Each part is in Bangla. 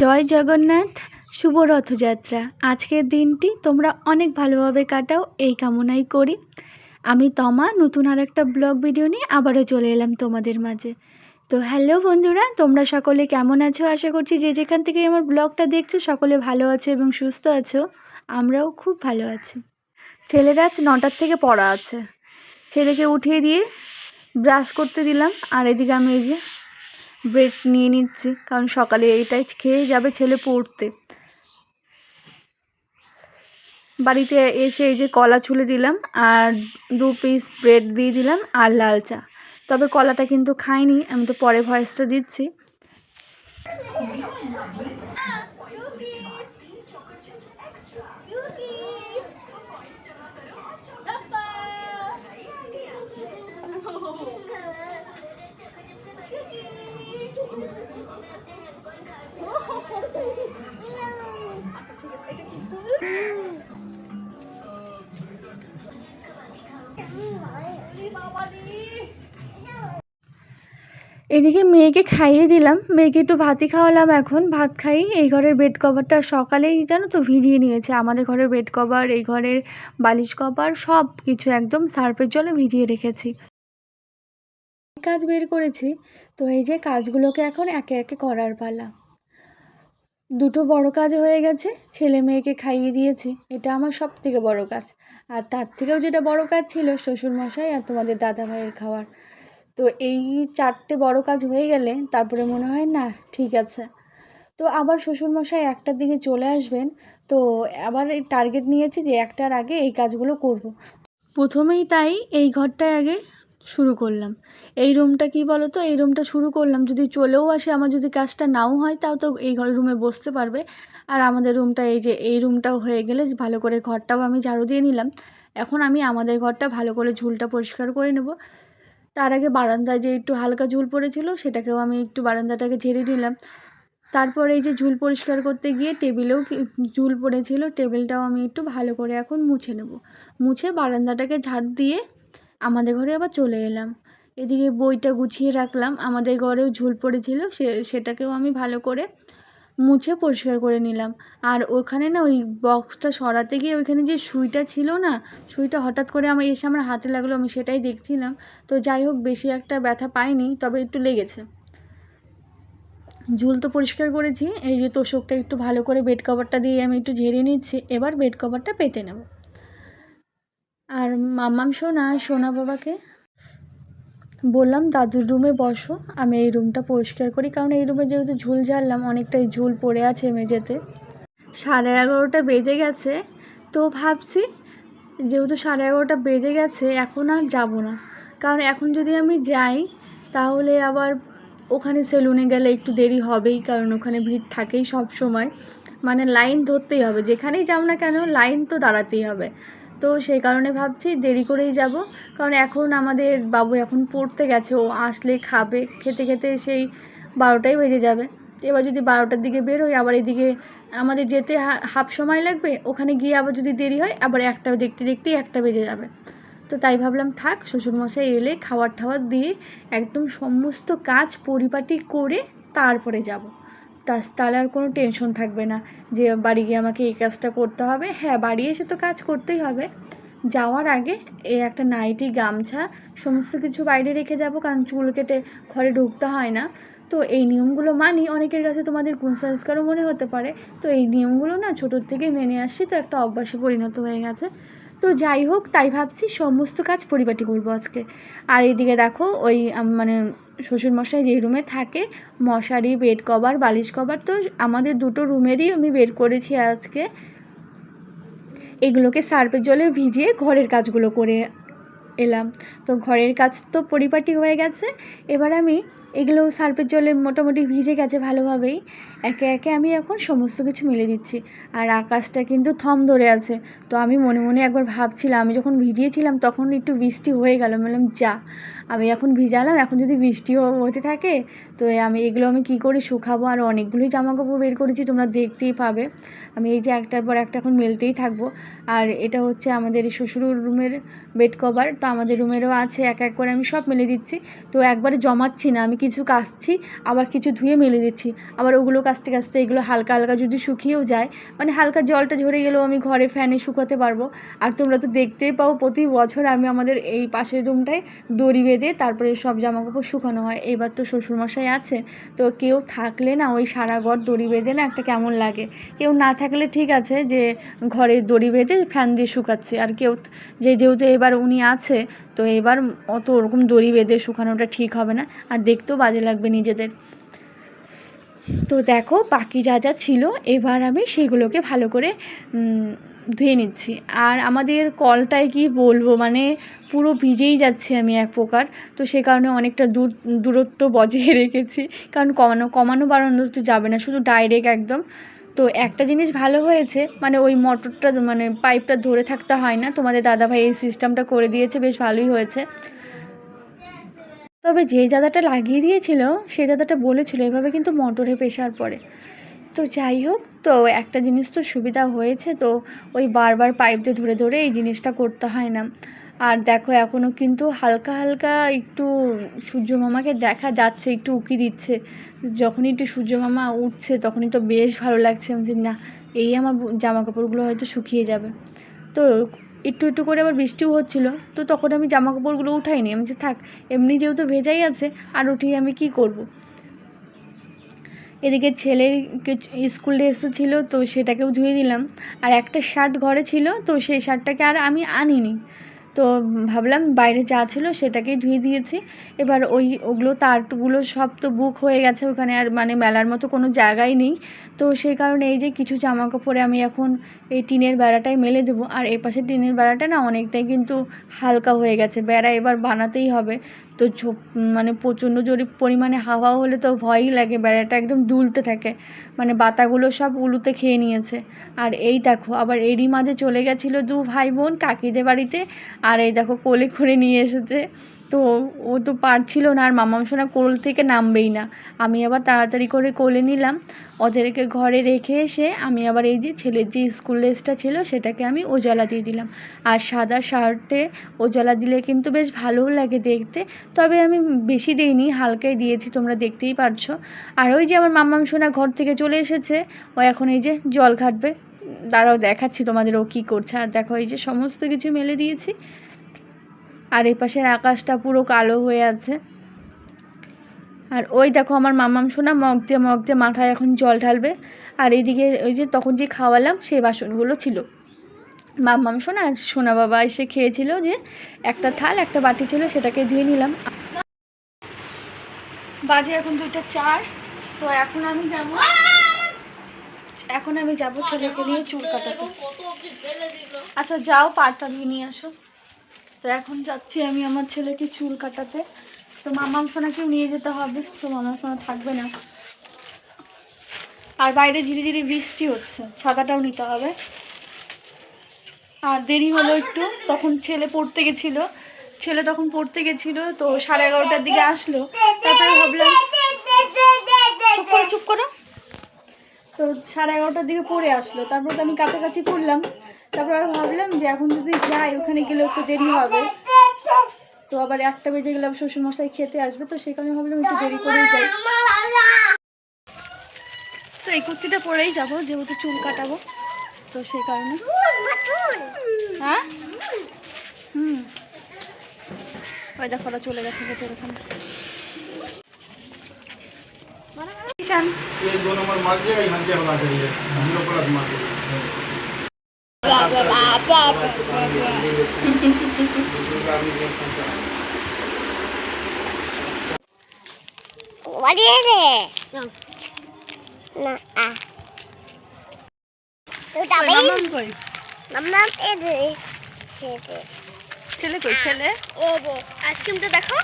জয় জগন্নাথ, শুভ রথযাত্রা। আজকের দিনটি তোমরা অনেক ভালোভাবে কাটাও, এই কামনাই করি। আমি তমা, নতুন আর একটা ব্লগ ভিডিও নিয়ে আবারও চলে এলাম তোমাদের মাঝে। তো হ্যালো বন্ধুরা, তোমরা সকলে কেমন আছো? আশা করছি যে যেখান থেকে আমার ব্লগটা দেখছ, সকলে ভালো আছো এবং সুস্থ আছো। আমরাও খুব ভালো আছি। ছেলেরা আজ নটার থেকে পড়া আছে। ছেলেকে উঠিয়ে দিয়ে ব্রাশ করতে দিলাম, আর এদিকে আমি এই যে ব্রেড নিয়ে নিচ্ছি, কারণ সকালে এইটাই খেয়ে যাবে ছেলে পড়তে। বাড়িতে এসে এই যে কলা ছুলে দিলাম, আর দু পিস ব্রেড দিয়ে দিলাম আর লাল চা। তবে কলাটা কিন্তু খাইনি, আমি তো পরে ভয়েসটা দিচ্ছি। এদিকে মেয়েকে খাইয়ে দিলাম। মেয়েকে একটু ভাতই খাওয়ালাম এখন। ভাত খাই, এই ঘরের বেড কভারটা সকালেই জানো তো ভিজিয়ে নিয়েছে। আমাদের ঘরের বেড কভার এই ঘরের বালিশ কভার সব কিছু একদম সার্ফের জলে ভিজিয়ে রেখেছি। কাজ বের করেছি। তো এই যে কাজগুলোকে এখন একে একে করার পালা। দুটো বড় কাজ হয়ে গেছে, ছেলে মেয়েকে খাইয়ে দিয়েছি, এটা আমার সব থেকে বড় কাজ। আর তার থেকেও যেটা বড় কাজ ছিল শ্বশুরমশাই আর তোমাদের দাদা ভাইয়ের খাওয়ার। তো এই চারটে বড় কাজ হয়ে গেলে তারপরে মনে হয়, না, ঠিক আছে। তো আবার শ্বশুরমশাই একটার দিকে চলে আসবেন, তো আবার এই টার্গেট নিয়েছি যে একটার আগে এই কাজগুলো করব। প্রথমেই তাই, এই ঘরটায় আগে শুরু করলাম। এই রুমটা কি বলো তো এই রুমটা শুরু করলাম। যদি চলেও আসে, আমার যদি কাজটা নাও হয়, তাও তো এই ঘর রুমে বসতে পারবে। আর আমাদের রুমটা এই যে, এই রুমটাও হয়ে গেলে ভালো করে ঘরটাও আমি ঝাড়ু দিয়ে নিলাম। এখন আমি আমাদের ঘরটা ভালো করে ঝুলটা পরিষ্কার করে নেব। তার আগে বারান্দায় যে একটু হালকা ঝুল পড়েছিল, সেটাকেও আমি একটু বারান্দাটাকে ঝেড়ে নিলাম। তারপর এই যে, ঝুল পরিষ্কার করতে গিয়ে টেবিলেও ঝুল পড়েছিল, টেবিলটাও আমি একটু ভালো করে এখন মুছে নেব। মুছে বারান্দাটাকে ঝাড় দিয়ে আমাদের ঘরে আবার চলে এলাম। এদিকে বইটা গুছিয়ে রাখলাম। আমাদের ঘরেও ঝুল পড়েছিল, সে, সেটাকেও আমি ভালো করে মুছে পরিষ্কার করে নিলাম। আর ওখানে না ওই বক্সটা সরাতে গিয়ে ওইখানে যে সুইটা ছিল না, সুইটা হঠাৎ করে আমার, এসে আমার হাতে লাগল, আমি সেটাই দেখছিলাম। তো যাই হোক, বেশি একটা ব্যথা পাইনি, তবে একটু লেগেছে। ঝুল তো পরিষ্কার করেছি, এই যে তোষকটা একটু ভালো করে বেড কভারটা দিয়ে আমি একটু ঝেড়ে নিচ্ছি, এবার বেড কভারটা পেতে নেব। আর মাম্মাম সোনা সোনা বাবাকে? বললাম, দাদুর রুমে বসো, আমি এই রুমটা পরিষ্কার করি, কারণ এই রুমে যেহেতু ঝুল ঝাড়লাম, অনেকটাই ঝুল পড়ে আছে মেঝেতে। সাড়ে এগারোটা বেজে গেছে, তো ভাবছি যেহেতু সাড়ে এগারোটা বেজে গেছে, এখন আর যাব না। কারণ এখন যদি আমি যাই, তাহলে আবার ওখানে সেলুনে গেলে একটু দেরি হবেই, কারণ ওখানে ভিড় থাকেই সব সময়। মানে লাইন ধরতেই হবে, যেখানেই যাও না কেন, লাইন তো দাঁড়াতেই হবে। তো সেই কারণে ভাবছি দেরি করেই যাব। কারণ এখন আমাদের বাবু এখন পড়তে গেছে, ও আসলে খাবে, খেতে খেতে সেই বারোটাই বেজে যাবে। এবার যদি বারোটার দিকে বেরোই আবার এদিকে আমাদের যেতে হাফ সময় লাগবে, ওখানে গিয়ে আবার যদি দেরি হয়, আবার একটা দেখতে দেখতেই একটা বেজে যাবে। তো তাই ভাবলাম থাক, শ্বশুরমশাই এলে খাবার টাবার দিয়ে একদম সমস্ত কাজ পরিপাটি করে তারপরে যাব। তাহলে আর কোনো টেনশন থাকবে না যে বাড়ি গিয়ে আমাকে এই কাজটা করতে হবে। হ্যাঁ বাড়ি এসে তো কাজ করতেই হবে। যাওয়ার আগে এ একটা নাইটি, গামছা, সমস্ত কিছু বাইরে রেখে যাব কারণ চুল কেটে ঘরে ঢুকতে হয় না। তো এই নিয়মগুলো মানি, অনেকের কাছে তোমাদের কুসংস্কারও মনে হতে পারে। তো এই নিয়মগুলো না ছোটোর থেকে মেনে আসছি, তো একটা অভ্যাসে পরিণত হয়ে গেছে। তো যাই হোক, তাই ভাবছি সমস্ত কাজ পরিপাটি করব আজকে। আর এদিকে দেখো ওই মানে শ্বশুরমশাই যে রুমে থাকে, মশারি, বেড কভার, বালিশ কভার, তো আমাদের দুটো রুমেরই আমি বের করেছি আজকে। এগুলোকে সার্ফের জলে ভিজিয়ে ঘরের কাজগুলো করে এলাম। তো ঘরের কাজ তো পরিপাটি হয়ে গেছে। এবার আমি এগুলো সার্ফের জলে মোটামুটি ভিজে গেছে ভালোভাবেই। একে একে আমি এখন সমস্ত কিছু মিলে দিচ্ছি। আর আকাশটা কিন্তু থম ধরে আছে। তো আমি মনে মনে একবার ভাবছিলাম, আমি যখন ভিজিয়েছিলাম তখন একটু বৃষ্টি হয়ে গেল। বললাম, যা, আমি এখন ভিজালাম, এখন যদি বৃষ্টিও হতে থাকে, তো আমি, এগুলো আমি কি করে শুকাবো? আর অনেকগুলোই জামা কাপড় বের করেছি, তোমরা দেখতেই পাবে। আমি এই যে একটার পর একটা এখন মেলতেই থাকব। আর এটা হচ্ছে আমাদের শ্বশুর রুমের বেড কভার। তো আমাদের রুমেরও আছে, এক এক করে আমি সব মেলে দিচ্ছি। তো একবারে জমাচ্ছি না, আমি কিছু কাচছি আবার কিছু ধুয়ে মেলে দিচ্ছি। আবার ওগুলো কাচতে কাচতে এগুলো হালকা হালকা যদি শুকিয়েও যায় মানে হালকা জলটা ঝরে গেলেও আমি ঘরে ফ্যানে শুকাতে পারব। আর তোমরা তো দেখতেই পাও প্রতি বছর আমি আমাদের এই পাশের রুমটায় দড়ি বেঁধে তারপরে সব জামা কাপড় শুকানো হয়। এবার তো শ্বশুরমশাই আছে তো কেউ থাকলে না ওই সারা ঘর দড়ি বেঁধে না একটা কেমন লাগে। কেউ না থাকলে ঠিক আছে যে ঘরে দড়ি বেঁধে ফ্যান দিয়ে শুকাচ্ছে। আর কেউ যে যেহেতু এবার উনি আছে, তো এবার অত ওরকম দড়ি বেঁধে শুকানোটা ঠিক হবে না। আর দেখতেও বাজে লাগবে নিজেদের। তো দেখো বাকি যা যা ছিল, এবার আমি সেগুলোকে ভালো করে ধুয়ে নিচ্ছি। আর আমাদের কলটায় কি বলব মানে পুরো ভিজেই যাচ্ছে আমি এক প্রকার। তো সে কারণে অনেকটা দূর, দূরত্ব বজায় রেখেছি। কারণ কমানো কমানো বাড়ানো তো যাবে না, শুধু ডাইরেক্ট একদম। তো একটা জিনিস ভালো হয়েছে মানে ওই মোটরটা মানে পাইপটা ধরে থাকতে হয় না। তোমাদের দাদাভাই এই সিস্টেমটা করে দিয়েছে, বেশ ভালোই হয়েছে। তবে যে দাদাটা লাগিয়ে দিয়েছিল সেই দাদাটা বলেছিল এভাবে কিন্তু মোটরে প্রেশার পড়ে তো যাই হোক তো একটা জিনিস তো সুবিধা হয়েছে তো ওই বারবার পাইপ দিয়ে ধরে ধরে এই জিনিসটা করতে হয় না। আর দেখো এখনও কিন্তু হালকা হালকা একটু সূর্য মামাকে দেখা যাচ্ছে একটু উকি দিচ্ছে। যখনই একটু সূর্য মামা উঠছে তখনই তো বেশ ভালো লাগছে। বলছি, না এই আমার জামা কাপড়গুলো হয়তো শুকিয়ে যাবে। তো একটু একটু করে আবার বৃষ্টিও হচ্ছিল। তো তখন আমি জামা কাপড়গুলো উঠাইনি। আমি যে থাক, এমনি যেহেতু ভেজাই আছে, আর উঠিয়ে আমি কি করব। এদিকে ছেলের কিছু স্কুল ড্রেসও ছিল, তো সেটাকেও ধুয়ে দিলাম। আর একটা শার্ট ঘরে ছিল, তো সেই শার্টটাকে আর আমি আনিনি। তো ভাবলাম বাইরে যা ছিল সেটাকেই ধুয়ে দিয়েছি। এবার ওই ওগুলো তারগুলো সব তো বুক হয়ে গেছে ওখানে আর মানে মেলার মতো কোনো জায়গাই নেই। তো সেই কারণে এই যে কিছু জামা কাপড়ে আমি এখন এই টিনের বেড়াটাই মেলে দেবো। আর এই পাশে টিনের বেড়াটা না অনেকটাই কিন্তু হালকা হয়ে গেছে। বেড়া এবার বানাতেই হবে। তো মানে প্রচণ্ড জোরে, পরিমাণে হাওয়া হলে তো ভয়ই লাগে, বেড়াটা একদম দুলতে থাকে। মানে বাতাগুলো সব উলুতে খেয়ে নিয়েছে। আর এই দেখো, আবার এরই মাঝে চলে গেছিল দু ভাই বোন কাকিদের বাড়িতে। আর এই দেখো কোলে করে নিয়ে এসেছে। তো ও তো পারছিল না আর মামাম কোল থেকে নামবেই না। আমি আবার তাড়াতাড়ি করে কোলে নিলাম। ওদেরকে ঘরে রেখে এসে আমি আবার এই যে ছেলের যে স্কুল ড্রেসটা ছিল সেটাকে আমি ওজলা দিয়ে দিলাম। আর সাদা শার্টে ওজলা দিলে কিন্তু বেশ ভালোও লাগে দেখতে। তবে আমি বেশি দিইনি, হালকাই দিয়েছি, তোমরা দেখতেই পারছ। আর ওই যে আমার মাম্মাম সোনা ঘর থেকে চলে এসেছে, ও এখন এই যে জল ঘাটবে। দাঁড়াও দেখাচ্ছি তোমাদের ও কী করছে। আর দেখো এই যে সমস্ত কিছু মেলে দিয়েছি। আর এই পাশের আকাশটা পুরো কালো হয়ে আছে। আর ওই দেখো আমার মামাম শোনা মগ দিয়ে মগ দিয়ে মাথায় এখন জল ঢালবে। আর এইদিকে ওই যে তখন যে খাওয়ালাম সেই বাসনগুলো ছিল। মামাম শোনা সোনা বাবা এসে খেয়েছিল যে একটা থাল, একটা বাটি ছিল, সেটাকে ধুয়ে নিলাম। বাজে এখন দুইটা চার, তো এখন আমি যাব। এখন আমি যাব ছেলেকে নিয়ে চুল কাটাতে। আচ্ছা যাও পাটা ধুয়ে নিয়ে আসো। তো এখন যাচ্ছি আমি আমার ছেলেকে চুল কাটাতে। তো মামাম সোনাকেও নিয়ে যেতে হবে, তো মামাম সোনা থাকবে না। আর বাইরে ঝিরি ঝিরি বৃষ্টি হচ্ছে, ছাতাটাও নিতে হবে। আর দেরি হলো একটু, তখন ছেলে পড়তে গেছিল। ছেলে তখন পড়তে গেছিল, তো সাড়ে এগারোটার দিকে আসলো। তারপরে ভাবলাম, চুপ করো চুপ করো। তো সাড়ে এগারোটার দিকে পড়ে আসলো। তারপর তো আমি কাছাকাছি করলাম। তারপর আর ভাবলাম যে এখন যদি যাই, ওখানে গেলে একটু দেরি হবে। তো আবার একটা বেজে গেলে শ্বশুরমশাই খেতে আসবে, তো সেই কারণে ভাবলাম একটু দেরি করেই যাই। তো এই কুর্তিটা পরেই যাব, যেহেতু চুল কাটাবো, তো সেই কারণে। হ্যাঁ? হুম। চলে গেছে ভেতর ওখানে। What is it? No. No. Ah. Tôi đọc đi. মামাম কই Mắm mắm এই যে এই যে ছেলে কই ছেলে এই যে আইসক্রিমটা দেখো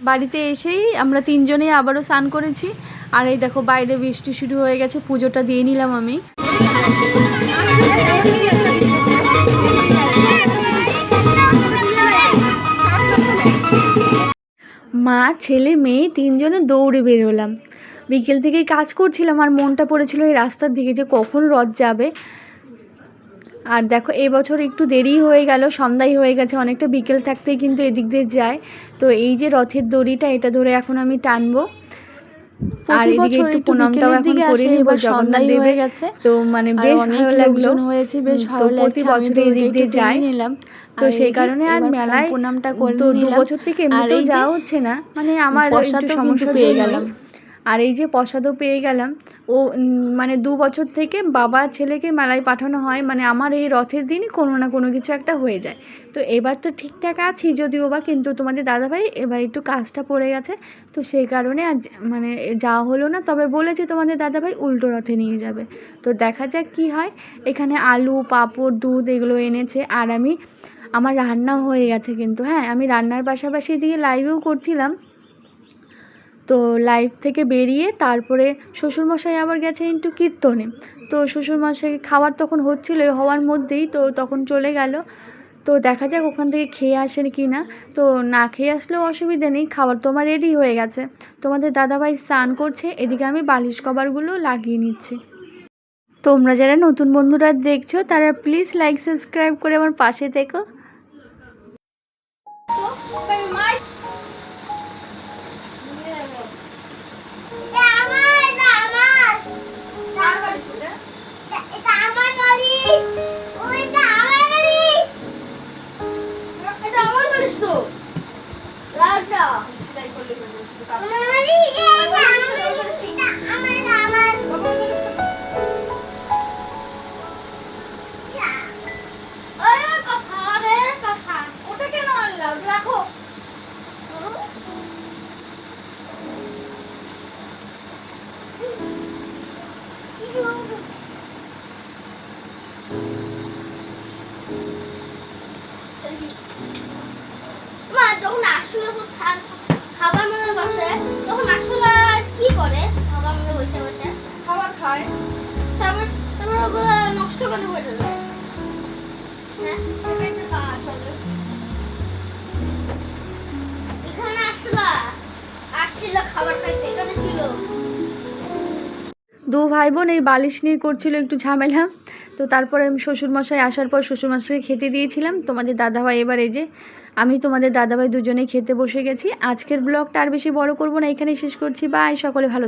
বাড়িতে এসেই আমরা তিনজনেই আবারও স্নান করেছি আর এই দেখো বাইরে বৃষ্টি শুরু হয়ে গেছে পুজোটা দিয়ে নিলাম আমি মা, ছেলে, মেয়ে, তিনজনে দৌড়ে বেরোলাম বিকেল থেকে কাজ করছিলাম আর মনটা পড়েছিল এই রাস্তার দিকে যে কখন রথ যাবে। আর দেখো এবছর একটু দেরি হয়ে গেল সন্ধ্যায় হয়ে গেছে, অনেকটা বিকেল থাকতেই কিন্তু এদিক দিয়ে যায়। তো এই যে রথের দড়িটা, এটা ধরে এখন আমি টানবো। আর এদিকে একটু প্রণামটাও এখন করে নিব জগন্নাথ দেবে গেছে। তো মানে বেশ ভালো লাগল হয়েছে, বেশ ভালো তো প্রতি বছর এদিক দিয়ে যাই নিলাম। তো সেই কারণে আর মেলায় প্রণামটা করে তো দু বছর থেকে এমনিতেও যাওয়া হচ্ছে না মানে আমার একটু সমস্যা পেয়ে গেলাম। আর এই যে প্রসাদও পেয়ে গেলাম। ও মানে দু বছর থেকে বাবা ছেলেকে মেলায় পাঠানো হয় মানে আমার এই রথের দিনই কোনো না কোনো কিছু একটা হয়ে যায়। তো এবার তো ঠিকঠাক আছি যদিও বা, কিন্তু তোমাদের দাদাভাই এবার একটু কাজটা পড়ে গেছে। তো সেই কারণে আর মানে যাওয়া হলো না, তবে বলেছে তোমাদের দাদাভাই উল্টো রথে নিয়ে যাবে। তো দেখা যাক কি হয়। এখানে আলু, পাঁপড়, দুধ এগুলো এনেছে, আর আমি, আমার রান্না হয়ে গেছে কিন্তু হ্যাঁ আমি রান্নার পাশাপাশি এদিকে লাইভেও করছিলাম। তো লাইভ থেকে বেরিয়ে তারপরে শ্বশুরমশাই আবার গেছে একটু কীর্তনে। তো শ্বশুরমশাই খাবার তখন হচ্ছিল হওয়ার মধ্যেই তো তখন চলে গেল। তো দেখা যাক ওখান থেকে খেয়ে আসেন কি না। তো না খেয়ে আসলেও অসুবিধা নেই, খাবার তো আমার রেডি হয়ে গেছে। তোমাদের দাদাভাই স্নান করছে, এদিকে আমি বালিশ কভারগুলো লাগিয়ে নিচ্ছি। তোমরা যারা নতুন বন্ধুরা দেখছ, তারা প্লিজ লাইক সাবস্ক্রাইব করে আমার পাশে থেকো। দু ভাই বোন এই বালিশ নিয়ে করছিল একটু ঝামেলা। তো তারপরে আমি শ্বশুরমশাই আসার পর শ্বশুরমশাইকে খেতে দিয়েছিলাম। তোমাদের দাদাভাই এবার এই যে, আমি তোমাদের দাদাভাই দুজনেই খেতে বসে গেছি। আজকের ব্লগটা আর বেশি বড় করব না, এখানেই শেষ করছি। বাই, সকলে ভালো